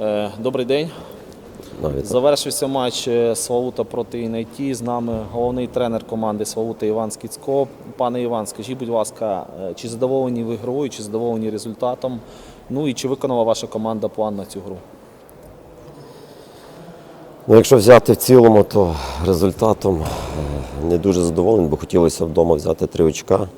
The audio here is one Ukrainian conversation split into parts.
Е, Добрий день. Завершився матч е, Славута проти ІНАЙТІ. З нами головний тренер команди Славута Іван Скіцько. Пане Іван, скажіть, будь ласка, е, чи задоволені ви грою, чи задоволені результатом? Ну і чи виконала ваша команда план на цю гру? Ну, якщо взяти в цілому, то результатом не дуже задоволений, бо хотілося вдома взяти три очка.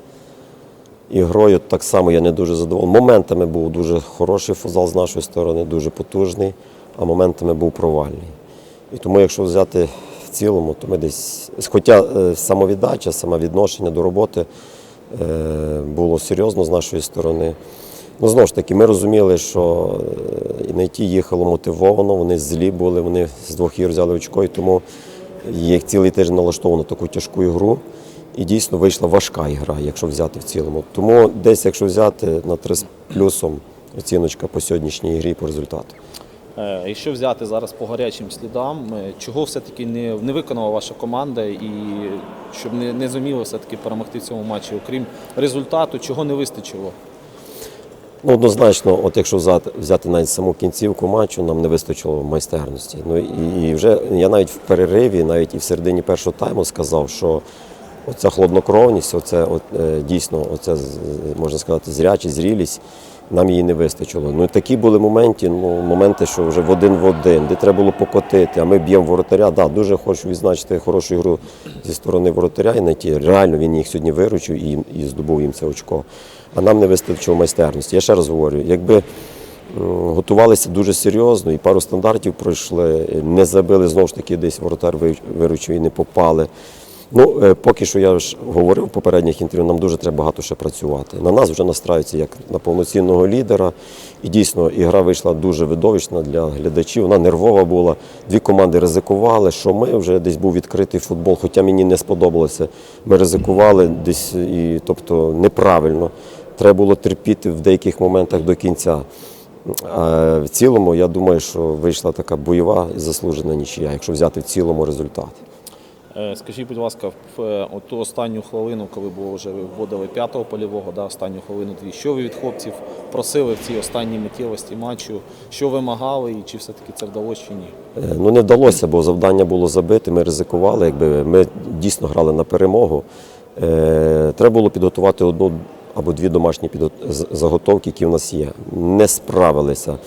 І грою так само я не дуже задоволений. Моментами був дуже хороший футзал з нашої сторони, дуже потужний, а моментами був провальний. І тому, якщо взяти в цілому, то ми десь, хоча е, самовіддача, самовідношення до роботи е, було серйозно з нашої сторони. Ну, знову ж таки, ми розуміли, що е, на ті їхало мотивовано, вони злі були, вони з двох ігор взяли очко, і тому їх цілий тиждень налаштовано на таку тяжку ігру. І дійсно вийшла важка ігра, якщо взяти в цілому. Тому десь, якщо взяти на 3 з плюсом оціночка по сьогоднішній грі по результату. Е, Якщо взяти зараз по гарячим слідам, е, чого все-таки не, не виконала ваша команда і щоб не, не зуміла все-таки перемогти в цьому матчі, окрім результату, чого не вистачило? Ну, однозначно, от якщо взяти, взяти навіть саму кінцівку матчу, нам не вистачило майстерності. Ну і, і вже я навіть в перериві, навіть і в середині першого тайму сказав, що оця хладнокровність, оце от, е, дійсно, оце можна сказати, зрячість, зрілість. Нам її не вистачило. Ну такі були моменти, ну моменти, що вже в один в один, де треба було покотити, а ми б'ємо воротаря. Да, дуже хочу відзначити хорошу ігру зі сторони воротаря і знайти. Реально він їх сьогодні виручив і, і здобув їм це очко. А нам не вистачило майстерності. Я ще раз говорю, якби готувалися дуже серйозно і пару стандартів пройшли, не забили знову ж таки, десь воротар виручив і не попали. Ну, е, поки що я ж говорив в попередніх інтерв'ю, нам дуже треба багато ще працювати. На нас вже настраються як на повноцінного лідера. І дійсно, ігра вийшла дуже видовищна для глядачів. Вона нервова була. Дві команди ризикували, що ми вже десь був відкритий футбол, хоча мені не сподобалося. Ми ризикували десь і тобто неправильно. Треба було терпіти в деяких моментах до кінця. А в цілому, я думаю, що вийшла така бойова і заслужена нічия, якщо взяти в цілому результат. Е, Скажіть, будь ласка, в е, ту останню хвилину, коли було вже вводили п'ятого польового, да, останню хвилину дві, що ви від хлопців просили в цій останній миттєвості матчу, що вимагали, і чи все-таки це вдалося чи ні? Е, Ну не вдалося, бо завдання було забити. Ми ризикували, якби ми дійсно грали на перемогу. Треба було підготувати одну або дві домашні заготовки, які в нас є. Не справилися.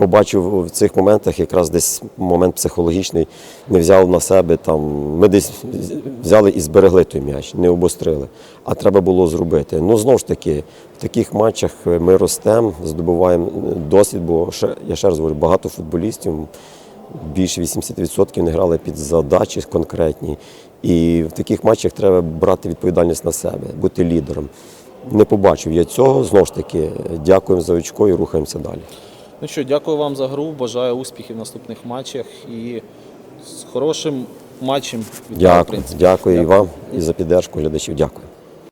Побачив в цих моментах якраз десь момент психологічний, не взяв на себе там. Ми десь взяли і зберегли той м'яч, не обострили. А треба було зробити. Ну знову ж таки, в таких матчах ми ростемо, здобуваємо досвід, бо я ще раз говорю, багато футболістів більше 80% не грали під задачі конкретні. І в таких матчах треба брати відповідальність на себе, бути лідером. Не побачив я цього. Знову ж таки, дякуємо за очко і рухаємося далі. Ну що, дякую вам за гру, бажаю успіхів в наступних матчах і з хорошим матчем. Вітаю, Дякую, принципі. дякую і вам, і за піддержку глядачів. Дякую.